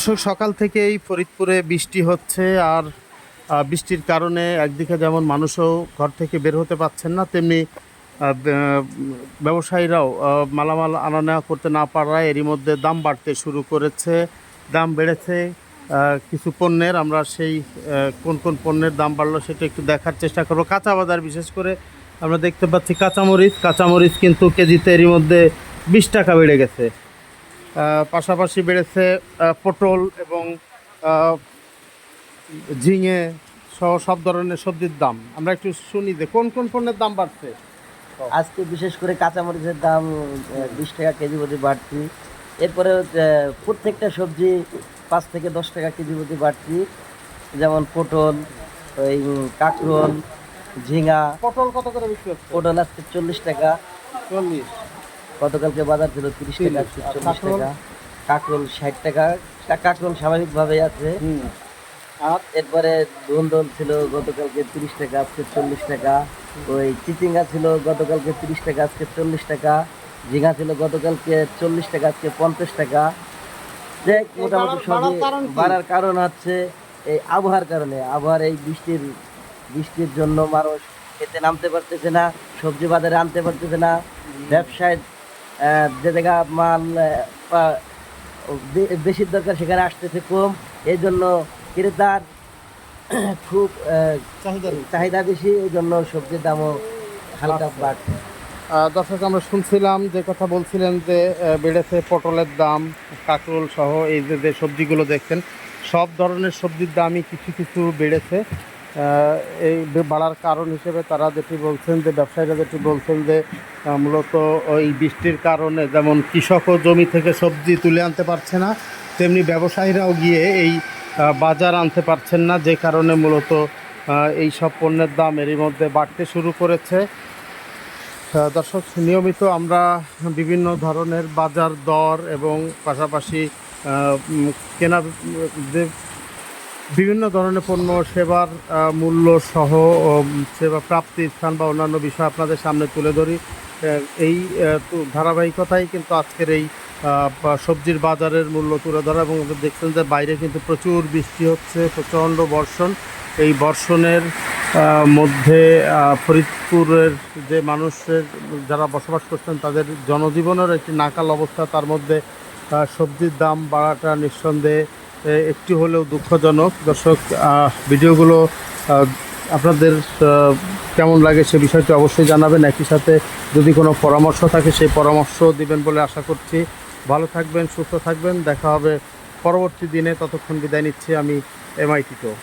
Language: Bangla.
দর্শক সকাল থেকেই ফরিদপুরে বৃষ্টি হচ্ছে আর বৃষ্টির কারণে একদিকে যেমন মানুষও ঘর থেকে বের হতে পারছেন না, তেমনি ব্যবসায়ীরাও মালামাল আনা নেওয়া করতে না পারায় এরই মধ্যে দাম বাড়তে শুরু করেছে। দাম বেড়েছে কিছু পণ্যের, আমরা সেই কোন কোন পণ্যের দাম বাড়লো সেটা একটু দেখার চেষ্টা করব। কাঁচা বাজার বিশেষ করে আমরা দেখতে পাচ্ছি কাঁচামরিচ কাঁচামরিচ কিন্তু কেজিতে এরই মধ্যে বিশ টাকা বেড়ে গেছে। পাশাপাশি বেড়েছে পটল এবং ঝিঙে সহ সব ধরনের সবজির দাম। আমরা একটু শুনি যে কোন কোন পণ্যের দাম বাড়ছে? আজকে বিশেষ করে কাঁচামরিচের দাম বিশ টাকা কেজি প্রতি বাড়তি। এরপরে প্রত্যেকটা সবজি পাঁচ থেকে দশ টাকা কেজি প্রতি বাড়তি। যেমন পটল ওই কাঁকরোল ঝিঙা। পটল কত করে বিক্রি পটল আজকে চল্লিশ টাকা। চল্লিশ। গতকালকে বাজার ছিল তিরিশ টাকা চল্লিশ টাকা কাঁকরোল? ষাট টাকা কাঁকরোল স্বাভাবিকভাবে আছে। আর এরপরে ধুন্দল ছিল গতকালকে তিরিশ টাকা আজকে চল্লিশ টাকা। ওই চিচিঙ্গা ছিল গতকালকে তিরিশ টাকা আজকে চল্লিশ টাকা। ঝিঙা ছিল গতকালকে চল্লিশ টাকা আজকে পঞ্চাশ টাকা। যে মোটামুটি সবই বাড়ার কারণ হচ্ছে এই আবহাওয়ার কারণে। আবহাওয়ার এই বৃষ্টির বৃষ্টির জন্য মানুষ খেতে নামতে পারতেছে না সবজি বাজারে আনতে পারতেছে না। ব্যবসায় যে জায়গা মাল আহ, পা- বে- বেশির দরকার সেখানে আসতেছে কম। এই জন্য ক্রেতার খুব চাহিদা বেশি। এই জন্য সবজির দামও হালকা বাড়ছে। আহ, দর্শক আমরা শুনছিলাম যে কথা বলছিলেন যে বেড়েছে পটলের দাম কাঁকরোল সহ এই যে সবজিগুলো দেখছেন সব ধরনের সবজির দামই কিছু কিছু বেড়েছে। এই বাড়ার কারণ হিসেবে তারা যেটি বলছেন যে, ব্যবসায়ীরা যেটি বলছেন যে মূলত ওই বৃষ্টির কারণে যেমন কৃষকও জমি থেকে সবজি তুলে আনতে পারছে না, তেমনি ব্যবসায়ীরাও গিয়ে এই বাজার আনতে পারছেন না, যে কারণে মূলত এই সব পণ্যের দাম এরই মধ্যে বাড়তে শুরু করেছে। দর্শক, নিয়মিত আমরা বিভিন্ন ধরনের বাজার দর এবং পাশাপাশি কেনা যে বিভিন্ন ধরনের পণ্য, সেবার মূল্য সহ সেবা প্রাপ্তি স্থান বা অন্যান্য বিষয় আপনাদের সামনে তুলে ধরি। এই ধারাবাহিকতাই কিন্তু আজকের এই সবজির বাজারের মূল্য তুলে ধরা এবং দেখছেন যে বাইরে কিন্তু প্রচুর বৃষ্টি হচ্ছে, প্রচণ্ড বর্ষণ। এই বর্ষণের মধ্যে ফরিদপুরের যে মানুষের যারা বসবাস করছেন তাদের জনজীবনের একটি নাকাল অবস্থা। তার মধ্যে সবজির দাম বাড়াটা নিঃসন্দেহে একটু হলেও দুঃখজনক। দর্শক ভিডিওগুলো আপনাদের কেমন লাগে সে বিষয়টি অবশ্যই জানাবেন। একই সাথে যদি কোনো পরামর্শ থাকে, সেই পরামর্শ দিবেন বলে আশা করছি। ভালো থাকবেন, সুস্থ থাকবেন। দেখা হবে পরবর্তী দিনে। ততক্ষণ বিদায় নিচ্ছি আমি এমআইটিতেও